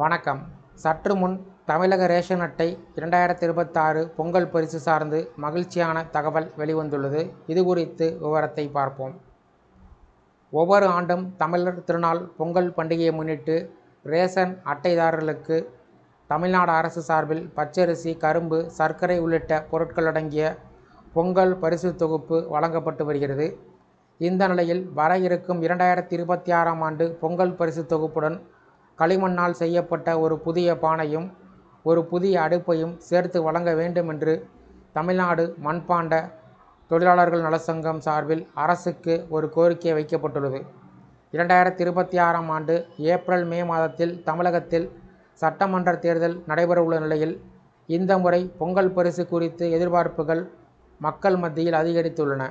வணக்கம். சற்று முன் தமிழக ரேஷன் அட்டை இரண்டாயிரத்தி இருபத்தாறு பொங்கல் பரிசு சார்ந்து மகிழ்ச்சியான தகவல் வெளிவந்துள்ளது. இது குறித்து விவரத்தை பார்ப்போம். ஒவ்வொரு ஆண்டும் தமிழர் திருநாள் பொங்கல் பண்டிகையை முன்னிட்டு ரேஷன் அட்டைதாரர்களுக்கு தமிழ்நாடு அரசு சார்பில் பச்சரிசி கரும்பு சர்க்கரை உள்ளிட்ட பொருட்கள் அடங்கிய பொங்கல் பரிசு தொகுப்பு வழங்கப்பட்டு வருகிறது. இந்த நிலையில் வர இருக்கும் இரண்டாயிரத்தி இருபத்தி ஆறாம் ஆண்டு பொங்கல் பரிசு தொகுப்புடன் களிமண்ணால் செய்யப்பட்ட ஒரு புதிய பானையும் ஒரு புதிய அடுப்பையும் சேர்த்து வழங்க வேண்டும் என்று தமிழ்நாடு மண்பாண்ட தொழிலாளர்கள் நலச்சங்கம் சார்பில் அரசுக்கு ஒரு கோரிக்கை வைக்கப்பட்டுள்ளது. இரண்டாயிரத்தி இருபத்தி ஆறாம் ஆண்டு ஏப்ரல் மே மாதத்தில் தமிழகத்தில் சட்டமன்ற தேர்தல் நடைபெறவுள்ள நிலையில் இந்த முறை பொங்கல் பரிசு குறித்து எதிர்பார்ப்புகள் மக்கள் மத்தியில் அதிகரித்துள்ளன.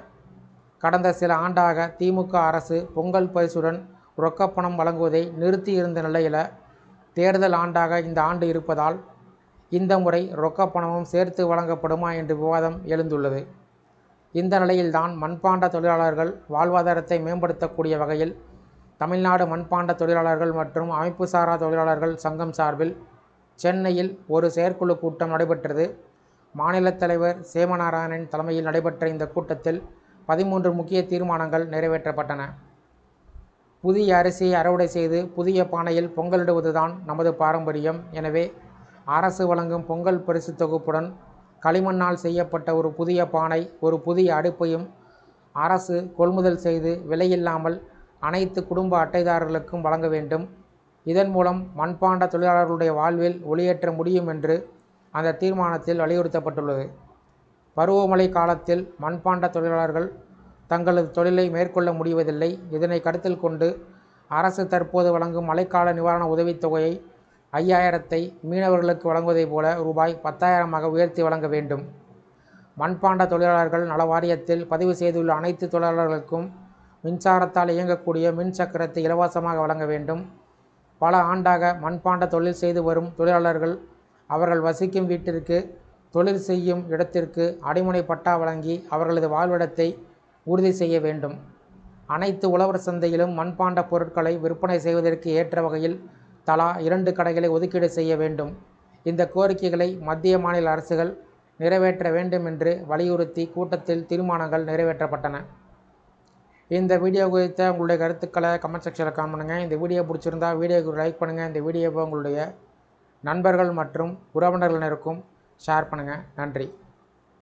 கடந்த சில ஆண்டாக திமுக அரசு பொங்கல் பரிசுடன் ரொக்கப்பணம் வழங்குவதை நிறுத்தி இருந்த நிலையில் தேர்தல் ஆண்டாக இந்த ஆண்டு இருப்பதால் இந்த முறை ரொக்கப்பணமும் சேர்த்து வழங்கப்படுமா என்று விவாதம் எழுந்துள்ளது. இந்த நிலையில்தான் மண்பாண்ட தொழிலாளர்கள் வாழ்வாதாரத்தை மேம்படுத்தக்கூடிய வகையில் தமிழ்நாடு மண்பாண்ட தொழிலாளர்கள் மற்றும் அமைப்பு சாரா தொழிலாளர்கள் சங்கம் சார்பில் சென்னையில் ஒரு செயற்குழு கூட்டம் நடைபெற்றது. மாநிலத் தலைவர் சேமநாராயணன் தலைமையில் நடைபெற்ற இந்த கூட்டத்தில் பதிமூன்று முக்கிய தீர்மானங்கள் நிறைவேற்றப்பட்டன. புதிய அரிசியை அறுவடை செய்து புதிய பானையில் பொங்கலிடுவதுதான் நமது பாரம்பரியம். எனவே அரசு வழங்கும் பொங்கல் பரிசு தொகுப்புடன் களிமண்ணால் செய்யப்பட்ட ஒரு புதிய பானை ஒரு புதிய அடுப்பையும் அரசு கொள்முதல் செய்து விலையில்லாமல் அனைத்து குடும்ப அட்டைதாரர்களுக்கும் வழங்க வேண்டும். இதன் மூலம் மண்பாண்ட தொழிலாளர்களுடைய வாழ்வில் ஒளியேற்ற முடியும் என்று அந்த தீர்மானத்தில் வலியுறுத்தப்பட்டுள்ளது. பருவமழை காலத்தில் மண்பாண்ட தொழிலாளர்கள் தங்களது தொழிலை மேற்கொள்ள முடிவதில்லை. இதனை கருத்தில் கொண்டு அரசு தற்போது வழங்கும் மழைக்கால நிவாரண உதவித்தொகையை ஐயாயிரத்தை மீனவர்களுக்கு வழங்குவதைப் போல ரூபாய் பத்தாயிரமாக உயர்த்தி வழங்க வேண்டும். மண்பாண்ட தொழிலாளர்கள் நல வாரியத்தில் பதிவு செய்துள்ள அனைத்து தொழிலாளர்களுக்கும் மின்சாரத்தால் இயங்கக்கூடிய மின் சக்கரத்தை இலவசமாக வழங்க வேண்டும். பல ஆண்டாக மண்பாண்ட தொழில் செய்து வரும் தொழிலாளர்கள் அவர்கள் வசிக்கும் வீட்டிற்கு தொழில் செய்யும் இடத்திற்கு அடைமுனை பட்டா வழங்கி அவர்களது வாழ்விடத்தை உறுதி செய்ய வேண்டும். அனைத்து உழவர் சந்தையிலும் மண்பாண்ட பொருட்களை விற்பனை செய்வதற்கு ஏற்ற வகையில் தலா இரண்டு கடைகளை ஒதுக்கீடு செய்ய வேண்டும். இந்த கோரிக்கைகளை மத்திய மாநில அரசுகள் நிறைவேற்ற வேண்டும் என்று வலியுறுத்தி கூட்டத்தில் தீர்மானங்கள் நிறைவேற்றப்பட்டன. இந்த வீடியோ குறித்த உங்களுடைய கருத்துக்களை கமெண்ட் செக்ஷனில் காமெண்ட் பண்ணுங்கள் இந்த வீடியோ பிடிச்சிருந்தா வீடியோக்கு லைக் பண்ணுங்கள் இந்த வீடியோவை உங்களுடைய நண்பர்கள் மற்றும் உறவினர்களினருக்கும் ஷேர் பண்ணுங்கள் நன்றி.